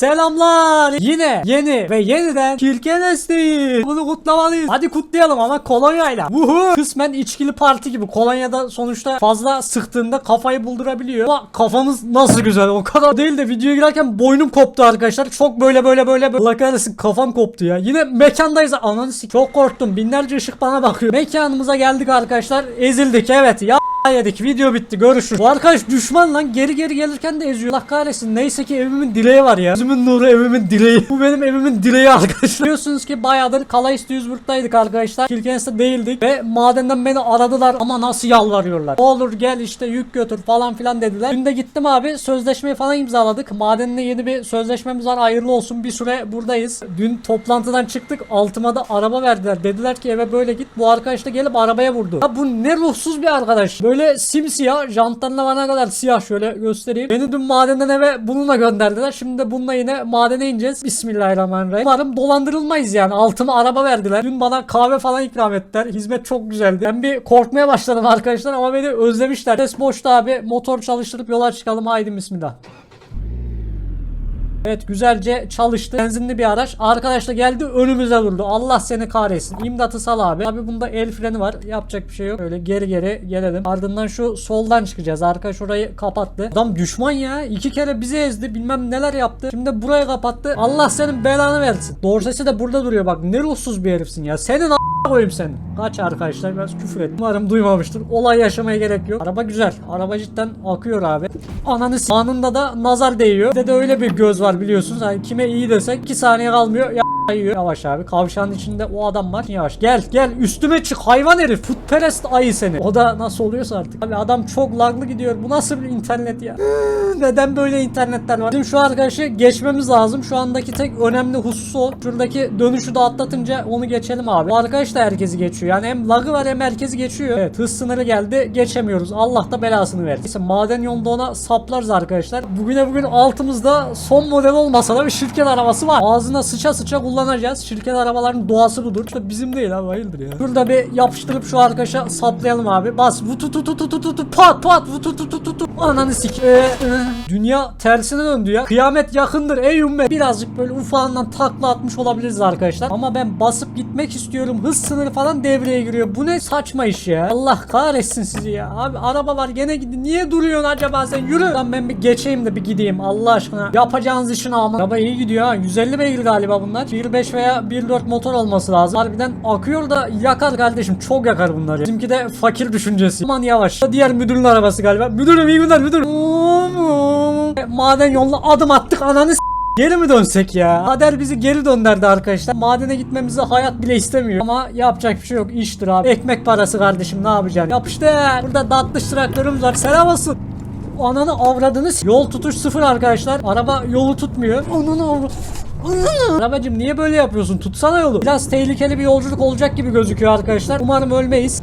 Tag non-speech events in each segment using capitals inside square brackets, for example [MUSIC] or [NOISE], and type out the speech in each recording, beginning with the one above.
Selamlar. Yine yeni ve yeniden Kirkenes'teyiz. Bunu kutlamalıyız. Hadi kutlayalım ama kolonyayla. Vuhu. Kısmen içkili parti gibi. Kolonyada sonuçta fazla sıktığında kafayı buldurabiliyor. Ama kafamız nasıl güzel. O kadar değil de videoya girerken boynum koptu arkadaşlar. Çok böyle böyle böyle. böyle. Allah kahretsin kafam koptu ya. Yine mekandayız. Ananı. Çok korktum. Binlerce ışık bana bakıyor. Mekanımıza geldik arkadaşlar. Ezildik evet. Ya yedik. Video bitti. Görüşürüz. Bu arkadaş düşman lan. Geri geri gelirken de eziyor. Allah kahretsin. Neyse ki evimin direği var ya. Gözümün nuru evimin direği. Bu benim evimin direği arkadaşlar. Biliyorsunuz ki bayağıdır Calais Duisburg'daydık arkadaşlar. Kilkens'te değildik. Ve madenden beni aradılar ama nasıl yalvarıyorlar. Olur gel işte yük götür falan filan dediler. Dün de gittim abi. Sözleşmeyi falan imzaladık. Madenle yeni bir sözleşmemiz var. Hayırlı olsun. Bir süre buradayız. Dün toplantıdan çıktık. Altıma da araba verdiler. Dediler ki eve böyle git. Bu arkadaş da gelip arabaya vurdu. Ya bu ne ruhsuz bir arkadaş. Böyle simsiyah. Jantlarına bana kadar siyah. Şöyle göstereyim. Beni dün madenden eve bununla gönderdiler. Şimdi de bununla yine madene ineceğiz. Bismillahirrahmanirrahim. Umarım dolandırılmayız yani. Altıma araba verdiler. Dün bana kahve falan ikram ettiler. Hizmet çok güzeldi. Ben bir korkmaya başladım arkadaşlar ama beni özlemişler. Ses boşta abi. Motor çalıştırıp yola çıkalım. Haydi bismillah. Evet güzelce çalıştı. Benzinli bir araç. Arkadaş da geldi önümüze durdu. Allah seni kahretsin. İmdatı sal abi. Abi bunda el freni var. Yapacak bir şey yok. Öyle geri geri gelelim. Ardından şu soldan çıkacağız. Arkadaş orayı kapattı. Adam düşman ya. İki kere bizi ezdi. Bilmem neler yaptı. Şimdi burayı kapattı. Allah senin belanı versin. Dorsesi de burada duruyor bak. Ne ruhsuz bir herifsin ya. Senin koyayım seni. Kaç arkadaşlar biraz küfür et. Umarım duymamıştır. Olay yaşamaya gerek yok. Araba güzel. Araba cidden akıyor abi. Ananı anında da nazar değiyor. Bir de, de öyle bir göz var biliyorsunuz. Hani kime iyi desek 2 saniye kalmıyor. Ya yiyor. Yavaş abi. Kavşağın içinde o adam var. Yavaş. Gel gel üstüme çık hayvan herif. Futperest ayı seni. O da nasıl oluyorsa artık. Abi adam çok laglı gidiyor. Bu nasıl bir internet ya? [LAUGHS] Neden böyle internetler var? Bizim şu arkadaşı geçmemiz lazım. Şu andaki tek önemli husus o. Şuradaki dönüşü de atlatınca onu geçelim abi. Bu arkadaş da herkesi geçiyor. Yani hem lagı var hem herkesi geçiyor. Evet hız sınırı geldi. Geçemiyoruz. Allah da belasını versin. Neyse maden yolunda ona saplarız arkadaşlar. Bugüne bugün altımızda son model olmasa da bir şirket arabası var. Ağzına sıça sıça kullanacağız. Şirket arabaların doğası budur. İşte bizim değil abi hayırdır ya. Şurada bir yapıştırıp şu arkadaşa saplayalım abi. Bas. Vutu tu tu tu tu tu tu pat pat vutu tu tu tu tu. Ananı sik. Ee, ee. Dünya tersine döndü ya. Kıyamet yakındır ey ümmet. Birazcık böyle ufağından takla atmış olabiliriz arkadaşlar. Ama ben basıp gitmek istiyorum. Hız sınırı falan devreye giriyor. Bu ne saçma iş ya. Allah kahretsin sizi ya. Abi araba gene gidin. Niye duruyorsun acaba sen? Yürü. Lan ben bir geçeyim de bir gideyim Allah aşkına. Yapacağınız işin ama. Araba iyi gidiyor ha. 150 beygir galiba bunlar. 1.5 veya 1.4 motor olması lazım. Harbiden akıyor da yakar kardeşim. Çok yakar bunlar ya. Bizimki de fakir düşüncesi. Aman yavaş. Diğer müdürün arabası galiba. Müdürüm iyi günler müdür. Maden yoluna adım attık ananı Geri mi dönsek ya? Kader bizi geri döndürdü arkadaşlar. Madene gitmemizi hayat bile istemiyor. Ama yapacak bir şey yok. İştir abi. Ekmek parası kardeşim ne yapacaksın? Yapıştı. Burada tatlış traktörümüz var. Selam olsun. Ananı avradınız. Yol tutuş sıfır arkadaşlar. Araba yolu tutmuyor. Ananı avra... Arabacım niye böyle yapıyorsun? Tutsana yolu. Biraz tehlikeli bir yolculuk olacak gibi gözüküyor arkadaşlar. Umarım ölmeyiz.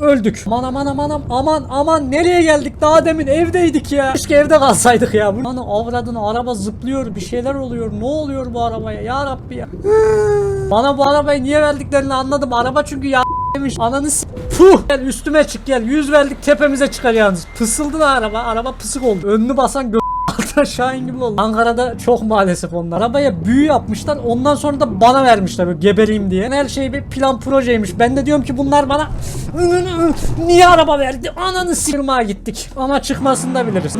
Öldük. Aman aman aman aman aman nereye geldik daha demin evdeydik ya. Keşke evde kalsaydık ya. Lan avradını araba zıplıyor bir şeyler oluyor. Ne oluyor bu arabaya ya Rabbi ya. Bana bu arabayı niye verdiklerini anladım. Araba çünkü ya demiş. Ananı s- Puh. Gel üstüme çık gel. Yüz verdik tepemize çıkar yalnız. Pısıldı da araba. Araba pısık oldu. Önünü basan gö Altına Şahin gibi oldu. Ankara'da çok maalesef onlar. Arabaya büyü yapmışlar. Ondan sonra da bana vermişler böyle gebereyim diye. Her şey bir plan projeymiş. Ben de diyorum ki bunlar bana niye araba verdi? Ananı sirmaya gittik. Ama çıkmasını da biliriz.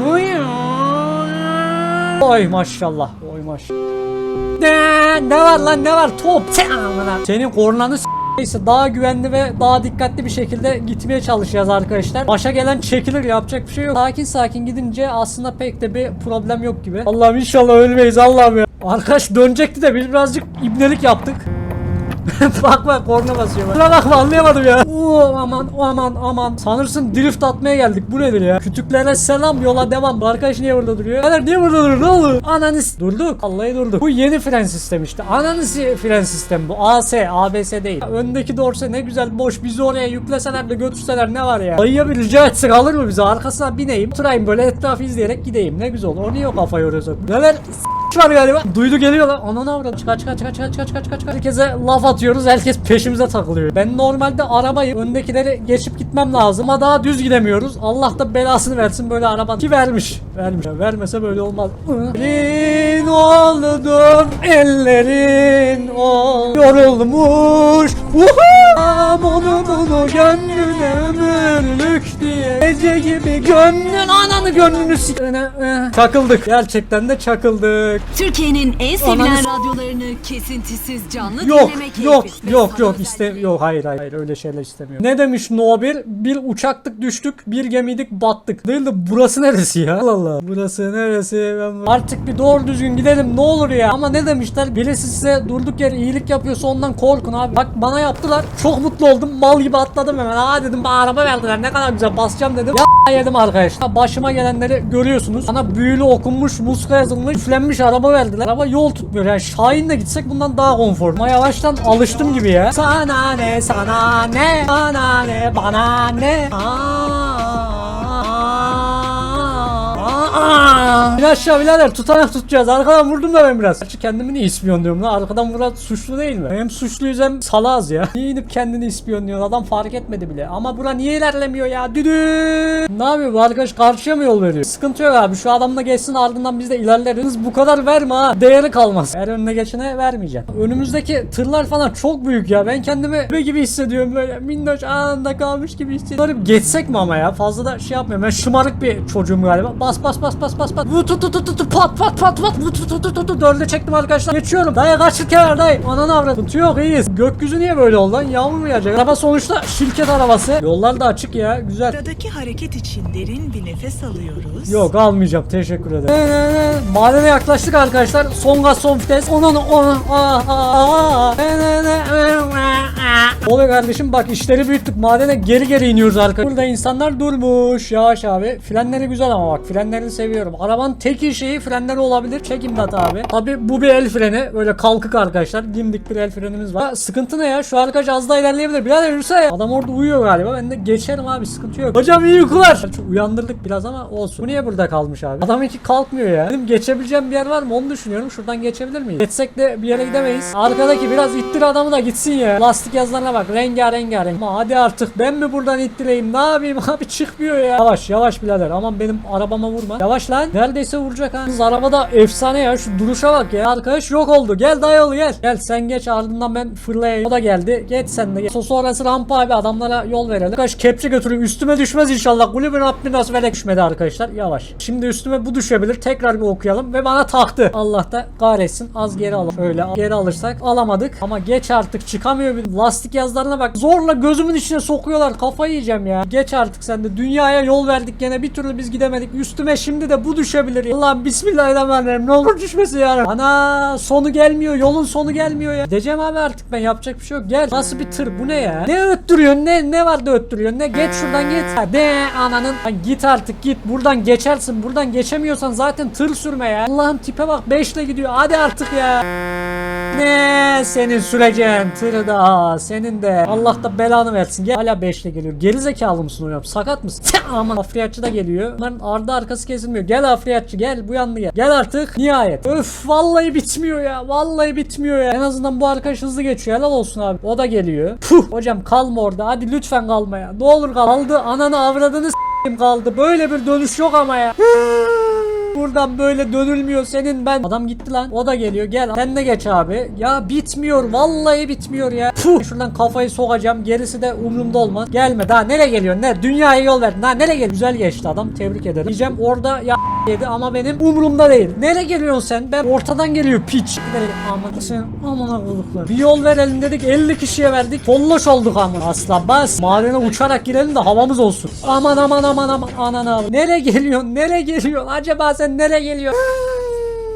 Oy maşallah. Oy maşallah. Ne, var lan ne var top senin kornanı s- Neyse daha güvenli ve daha dikkatli bir şekilde gitmeye çalışacağız arkadaşlar. Başa gelen çekilir yapacak bir şey yok. Sakin sakin gidince aslında pek de bir problem yok gibi. Allah'ım inşallah ölmeyiz Allah'ım ya. Arkadaş dönecekti de biz birazcık ibnelik yaptık. [LAUGHS] bak bak korna basıyor bak. Şuna bakma anlayamadım ya. Oo, aman aman aman. Sanırsın drift atmaya geldik. Bu nedir ya? Kütüklere selam yola devam. Arkadaş niye burada duruyor? Beyler niye burada duruyor? Ne oldu? Ananız. Durduk. Vallahi durduk. Bu yeni fren sistemi işte. Ananız fren sistemi bu. AS, ABS değil. Öndeki dorse ne güzel boş. Bizi oraya yükleseler de götürseler ne var ya? Dayıya bir rica etsek alır mı bizi? Arkasına bineyim. Oturayım böyle etrafı izleyerek gideyim. Ne güzel olur. O niye o kafa yoruyorsun? Neler var galiba. Duydu geliyor lan. Ananı avradı. Çıkar çıkar çıkar çıkar çıkar çıkar çıkar. Herkese laf atıyoruz herkes peşimize takılıyor. Ben normalde arabayı öndekileri geçip gitmem lazım ama daha düz gidemiyoruz. Allah da belasını versin böyle araba ki vermiş. Vermiş. Vermese böyle olmaz. Ellerin oldum ellerin ol yorulmuş. Uhu! Onu bunu gönlüne ömürlük diye Gece gibi gönlün ananı gönlünü sikene Çakıldık gerçekten de çakıldık Türkiye'nin en sevilen Ananı s- radyolarını kesintisiz canlı Yok dinleme keyfi. yok ve yok yok iste yok hayır hayır hayır, öyle şeyler istemiyorum. Ne demiş No 1? Bir uçaktık düştük bir gemiydik battık. Değil de burası neresi ya? Allah Allah. Burası neresi? Ben... Artık bir doğru düzgün gidelim ne olur ya. Ama ne demişler? Birisi size durduk yere iyilik yapıyorsa ondan korkun abi. Bak bana yaptılar. Çok mutlu oldum. Mal gibi atladım hemen. Aa dedim bana araba verdiler. Ne kadar güzel basacağım dedim. Ya yedim arkadaşlar. Başıma gelenleri görüyorsunuz. Bana büyülü okunmuş, muska yazılmış, üflenmiş araba verdiler. Araba yol tutmuyor. Yani Şahin'le gitsek bundan daha konfor. Ama yavaştan alıştım gibi ya. Sana ne, sana ne, sana ne, bana ne. Aa, İn aşağı birader tutanak tutacağız. Arkadan vurdum da ben biraz. Gerçi kendimi niye ispiyonluyorum lan? Arkadan vuran suçlu değil mi? Hem suçluyuz hem salağız ya. Niye inip kendini ispiyonluyor? Adam fark etmedi bile. Ama bura niye ilerlemiyor ya? Düdü. Ne yapıyor bu arkadaş? Karşıya mı yol veriyor? Sıkıntı yok abi. Şu adamla geçsin ardından biz de ilerleriz. Bu kadar verme ha. Değeri kalmaz. Eğer önüne geçene vermeyeceğim. Önümüzdeki tırlar falan çok büyük ya. Ben kendimi bebe gibi hissediyorum böyle. Minnoş anında kalmış gibi hissediyorum. Geçsek mi ama ya? Fazla da şey yapmıyorum. Ben şımarık bir çocuğum galiba. Bas bas bas bas bas bas. Vı tut tut tut tut pat pat pat pat. Vı tut tut tut. Dörde çektim arkadaşlar. Geçiyorum. Dayı kaç kenar dayı. Ananı avradım. Sıkıntı yok iyiyiz. Gökyüzü niye böyle oldu lan? Yağmur mu yağacak? Araba sonuçta şirket arabası. Yollar da açık ya. Güzel. Aradaki hareket için derin bir nefes alıyoruz. Yok almayacağım teşekkür ederim. Ee, Madene yaklaştık arkadaşlar. Son gaz son vites. Onun onun. Oluyor kardeşim bak işleri büyüttük. Madene geri geri iniyoruz arkadaşlar. Burada insanlar durmuş. Yavaş abi. Frenleri güzel ama bak frenlerini seviyorum. Arabanın tek şeyi frenleri olabilir. Çek imdat abi. Tabi bu bir el freni. Böyle kalkık arkadaşlar. Dimdik bir el frenimiz var. Ha, sıkıntı ne ya? Şu arkadaş az daha ilerleyebilir. Birader yürüse ya. Adam orada uyuyor galiba. Ben de geçerim abi. Sıkıntı yok. Hocam iyi uykular. Çok uyandırdık biraz ama olsun. Bu niye burada kalmış abi? Adam hiç kalkmıyor ya. Benim geçebileceğim bir yer var mı? Onu düşünüyorum. Şuradan geçebilir miyiz? Geçsek de bir yere gidemeyiz. Arkadaki biraz ittir adamı da gitsin ya. Lastik yazılarına bak. Rengarenk Ama hadi artık ben mi buradan ittireyim? Ne yapayım [LAUGHS] abi çıkmıyor ya. Yavaş yavaş birader. Aman benim arabama vurma. Yavaş lan. Neredeyse vuracak ha. Kız arabada efsane ya. Şu duruşa bak ya. Arkadaş yok oldu. Gel dayıoğlu gel. Gel sen geç ardından ben fırlayayım. O da geldi. Geç sen de gel. So- Sonrası rampa abi. Adamlara yol verelim. Arkadaş kepçe götüreyim. Üstüme düşmez inşallah. Kulübün Rabbim nasıl verek düşmedi arkadaşlar. Yavaş. Şimdi üstüme bu düşebilir. Tekrar bir okuyalım. Ve bana taktı. Allah da kahretsin. Az geri alalım. Öyle geri alırsak alamadık. Ama geç artık çıkamıyor. Bir lastik yazlarına bak. Zorla gözümün içine sokuyorlar. Kafayı yiyeceğim ya. Geç artık sen de. Dünyaya yol verdik gene. Bir türlü biz gidemedik. Üstüme şimdi de bu düşebilir. ya. Allah'ım bismillahirrahmanirrahim. Ne olur düşmesin ya. Ana sonu gelmiyor. Yolun sonu gelmiyor ya. Diyeceğim abi artık ben yapacak bir şey yok. Gel. Nasıl bir tır bu ne ya? Ne öttürüyorsun? Ne ne var da öttürüyorsun? Ne geç şuradan git. Ha, de ananın. Lan git artık git. Buradan geçersin. Buradan geçemiyorsan zaten tır sürme ya. Allah'ım tipe bak 5 ile gidiyor. Hadi artık ya. Ne senin süreceksin tırı da senin de. Allah da belanı versin. Gel hala 5 ile geliyor geri zekalı mısın hocam? Sakat mısın? Aman. Afriyatçı da geliyor. Bunların ardı arkası kesilmiyor. Gel afriyatçı gel. Bu yanlı gel. Gel artık. Nihayet. Öf vallahi bitmiyor ya. Vallahi bitmiyor ya. En azından bu arkadaş hızlı geçiyor. Helal olsun abi. O da geliyor. Puh. Hocam kalma orada. Hadi lütfen kalma ya. Ne olur kal kaldı. Ananı avradını s**eyim kaldı. Böyle bir dönüş yok ama ya Buradan böyle dönülmüyor senin ben. Adam gitti lan. O da geliyor. Gel. Sen de geç abi. Ya bitmiyor. Vallahi bitmiyor ya. Puh. Şuradan kafayı sokacağım. Gerisi de umurumda olmaz. Gelme. Daha nereye geliyorsun? Ne? Dünyaya yol verdin. Daha nereye geliyor? Güzel geçti adam. Tebrik ederim. Diyeceğim orada ya [LAUGHS] yedi ama benim umurumda değil. Nereye geliyorsun sen? Ben ortadan geliyor piç. Aman sen aman akıllıklar. Bir yol verelim dedik 50 kişiye verdik. Folloş olduk aman. Asla bas. Madene uçarak girelim de havamız olsun. Aman aman aman aman anan abi. Nereye geliyorsun? Nereye geliyorsun? Acaba sen nereye geliyorsun?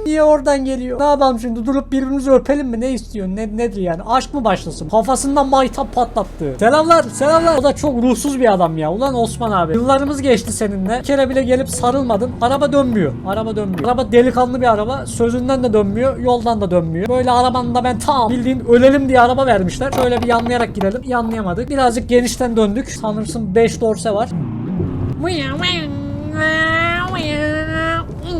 Niye oradan geliyor? Ne yapalım şimdi durup birbirimizi öpelim mi? Ne istiyorsun? Ne, nedir yani? Aşk mı başlasın? Kafasından maytap patlattı. Selamlar, selamlar. O da çok ruhsuz bir adam ya. Ulan Osman abi. Yıllarımız geçti seninle. Bir kere bile gelip sarılmadın. Araba dönmüyor. Araba dönmüyor. Araba delikanlı bir araba. Sözünden de dönmüyor. Yoldan da dönmüyor. Böyle arabanın da ben tam bildiğin ölelim diye araba vermişler. Şöyle bir yanlayarak girelim. Yanlayamadık. Birazcık genişten döndük. Sanırsın 5 dorse var.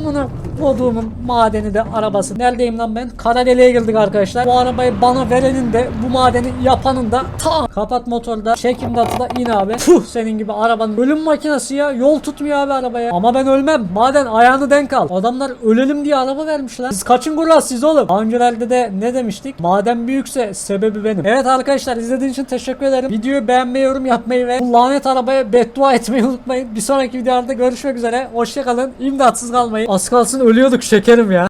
Amına Koduğumun madeni de arabası. Neredeyim lan ben? Kara deliğe girdik arkadaşlar. Bu arabayı bana verenin de bu madeni yapanın da ta kapat motorda. Çek imdatı da in abi. Puh senin gibi arabanın ölüm makinesi ya. Yol tutmuyor abi arabaya. Ama ben ölmem. Maden ayağını denk al. Adamlar ölelim diye araba vermişler. Siz kaçın gurras siz oğlum. Daha öncelerde de ne demiştik? Maden büyükse sebebi benim. Evet arkadaşlar izlediğiniz için teşekkür ederim. Videoyu beğenmeyi, yorum yapmayı ve bu lanet arabaya beddua etmeyi unutmayın. Bir sonraki videolarda görüşmek üzere. Hoşçakalın. İmdatsız kalmayın. Az kalsın ölüyorduk şekerim ya.